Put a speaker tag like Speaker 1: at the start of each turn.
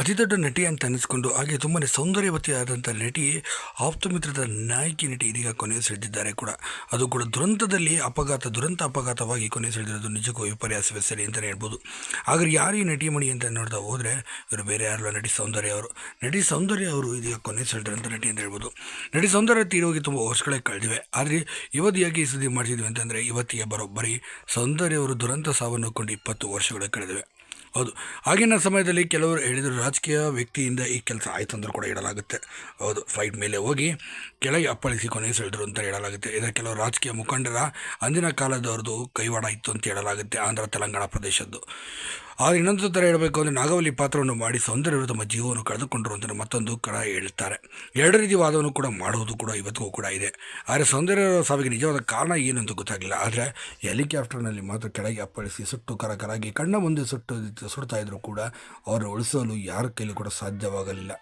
Speaker 1: ಅತಿ ದೊಡ್ಡ ನಟಿ ಅಂತ ಅನಿಸ್ಕೊಂಡು ಹಾಗೆ ತುಂಬಾ ಸೌಂದರ್ಯವತಿಯಾದಂಥ ನಟಿ ಆಪ್ತಮಿತ್ರದ ನಾಯಕಿ ನಟಿ ಇದೀಗ ಕೊನೆ ಸೆಳೆದಿದ್ದಾರೆ ಕೂಡ. ಅದು ಕೂಡ ದುರಂತದಲ್ಲಿ ಅಪಘಾತ, ದುರಂತ ಅಪಘಾತವಾಗಿ ಕೊನೆ ಸೆಳೆದಿರೋದು ನಿಜಕ್ಕೂ ವಿಪರ್ಯಾಸವೇ ಸರಿ ಅಂತಲೇ ಹೇಳ್ಬೋದು. ಆದರೆ ಯಾರು ಈ ನಟಿ ಮಣಿ ಅಂತ ನೋಡ್ತಾ ಹೋದರೆ ಇವರು ಬೇರೆ ಯಾರಲ್ಲ ನಟಿ ಸೌಂದರ್ಯ ಅವರು. ನಟಿ ಸೌಂದರ್ಯ ಅವರು ಇದೀಗ ಕೊನೆ ಸೆಳೆದಿರೋಂಥ ನಟಿ ಅಂತ ಹೇಳ್ಬೋದು. ನಟಿ ಸೌಂದರ್ಯ ತೀರೋಗಿ ತುಂಬ ವರ್ಷಗಳೇ ಕಳೆದಿವೆ. ಆದರೆ ಯುವತಿಯಾಗಿ ಸುದ್ದಿ ಮಾಡಿಸಿದ್ವಿ ಅಂತಂದರೆ ಯುವತಿಯ ಬರೋಬ್ಬರಿ ಸೌಂದರ್ಯ ಅವರು ದುರಂತ ಸಾವನ್ನು ಕೊಂಡು ಇಪ್ಪತ್ತು ವರ್ಷಗಳೇ ಕಳೆದಿವೆ. ಹೌದು. ಆಗಿನ ಸಮಯದಲ್ಲಿ ಕೆಲವರು ಹೇಳಿದರು ರಾಜಕೀಯ ವ್ಯಕ್ತಿಯಿಂದ ಈ ಕೆಲಸ ಆಯಿತು ಅಂದರೂ ಕೂಡ ಹೇಳಲಾಗುತ್ತೆ ಹೌದು ಫ್ಲೈಟ್ ಮೇಲೆ ಹೋಗಿ ಕೆಳಗೆ ಅಪ್ಪಳಿಸಿ ಕೊನೆ ಸೆಳೆದ್ರು ಅಂತ ಹೇಳಲಾಗುತ್ತೆ. ಇದರ ಕೆಲವು ರಾಜಕೀಯ ಮುಖಂಡರ ಅಂದಿನ ಕಾಲದವ್ರದ್ದು ಕೈವಾಡ ಇತ್ತು ಅಂತ ಹೇಳಲಾಗುತ್ತೆ ಆಂಧ್ರ ತೆಲಂಗಾಣ ಪ್ರದೇಶದ್ದು. ಆದರೆ ಇನ್ನೊಂದು ಥರ ಹೇಳಬೇಕು ಅಂದರೆ ನಾಗವಲ್ಲಿ ಪಾತ್ರವನ್ನು ಮಾಡಿ ಸೌಂದರ್ಯರು ತಮ್ಮ ಜೀವವನ್ನು ಕಳೆದುಕೊಂಡರು ಅಂತ ಮತ್ತೊಂದು ಕಡ ಹೇಳ್ತಾರೆ. ಎರಡು ರೀತಿ ವಾದವನ್ನು ಕೂಡ ಮಾಡುವುದು ಕೂಡ ಇವತ್ತಿಗೂ ಕೂಡ ಇದೆ. ಆದರೆ ಸೌಂದರ್ಯರ ಸಾವಿಗೆ ನಿಜವಾದ ಕಾರಣ ಏನು ಅಂತ ಆದರೆ ಹೆಲಿಕಾಪ್ಟರ್ನಲ್ಲಿ ಮಾತ್ರ ಕೆಳಗೆ ಅಪ್ಪಳಿಸಿ ಸುಟ್ಟು ಕರಕರಾಗಿ ಕಣ್ಣ ಮುಂದೆ ಸುಟ್ಟು ಸುಡ್ತಾ ಇದ್ರು ಕೂಡ ಅವರನ್ನು ಉಳಿಸಲು ಯಾರ ಕೈಲಿ ಕೂಡ ಸಾಧ್ಯವಾಗಲಿಲ್ಲ.